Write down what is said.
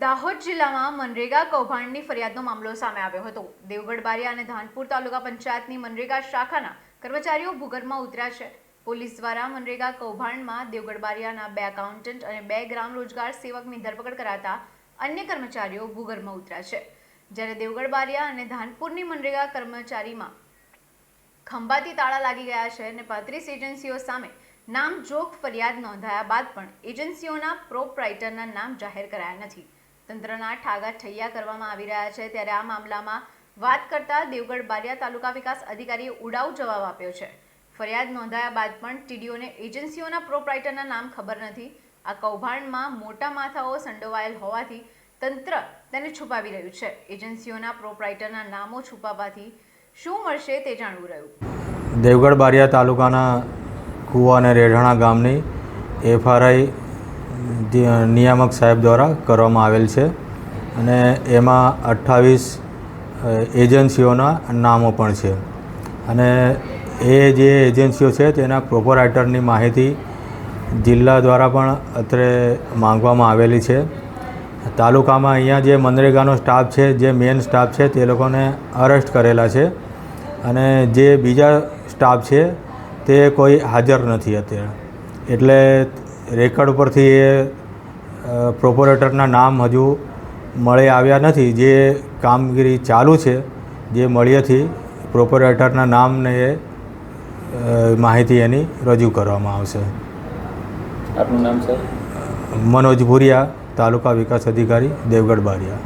દાહોદ જિલ્લામાં મનરેગા કૌભાંડની ફરિયાદનો મામલો સામે આવ્યો હતો. દેવગઢ બારિયા અને ધાનપુર તાલુકા પંચાયતની મનરેગા શાખાના કર્મચારીઓ ભૂગર્ભમાં ઉતર્યા છે. પોલીસ દ્વારા મનરેગા કૌભાંડમાં દેવગઢ બારિયાના બે એકાઉન્ટન્ટ અને બે ગ્રામ રોજગાર સેવકની ધરપકડ કરાતા અન્ય કર્મચારીઓ ભૂગર્ભમાં ઉતર્યા છે. જ્યારે દેવગઢ બારિયા અને ધાનપુરની મનરેગા કર્મચારીમાં ખંભાતી તાળા લાગી ગયા છે અને પાંત્રીસ એજન્સીઓ સામે નામ જોખ ફરિયાદ નોંધાયા બાદ પણ એજન્સીઓના પ્રોપરાઇટરના નામ જાહેર કરાયા નથી. તંત્રના ઠાગા ઠૈયા કરવામાં આવી રહ્યા છે. ત્યારે આ મામલામાં વાત કરતા દેવગઢ બારિયા તાલુકા વિકાસ અધિકારીએ ઉડાવ જવાબ આપ્યો છે. ફરિયાદ નોંધાયા બાદ પણ ટીડીઓને એજન્સીઓના પ્રોપરાઇટરના નામ ખબર નથી. આ કૌભાંડમાં મોટા માથાઓ સંડોવાયેલ હોવાથી તંત્ર તેને છુપાવી રહ્યું છે. એજન્સીઓના પ્રોપરાઇટરના નામો છુપાવવાથી શું મળશે તે જાણવું રહ્યું. દેવગઢ બારિયા તાલુકાના કુવા અને રેઢાણા ગામની એફઆરઆઈ નિયામક સાહેબ દ્વારા કરવામાં આવેલ છે અને એમાં અઠ્ઠાવીસ એજન્સીઓના નામો પણ છે. અને એ જે એજન્સીઓ છે તેના પ્રોપરાઇટરની માહિતી જિલ્લા દ્વારા પણ અત્રે માંગવામાં આવેલી છે. તાલુકામાં અહીંયા જે મનરેગાનો સ્ટાફ છે, જે મેન સ્ટાફ છે, તે લોકોને અરેસ્ટ કરેલા છે અને જે બીજા સ્ટાફ છે તે કોઈ હાજર નથી અત્યારે. એટલે રેકર્ડ પરથી એ પ્રોપોરેટરના નામ હજુ મળી આવ્યા નથી. જે કામગીરી ચાલુ છે જે મળીએથી પ્રોપોરેટરના નામને એ માહિતી એની રજૂ કરવામાં આવશે. આપનું નામ સર? મનોજ ભુરિયા તાલુકા વિકાસ અધિકારી દેવગઢ બારિયા.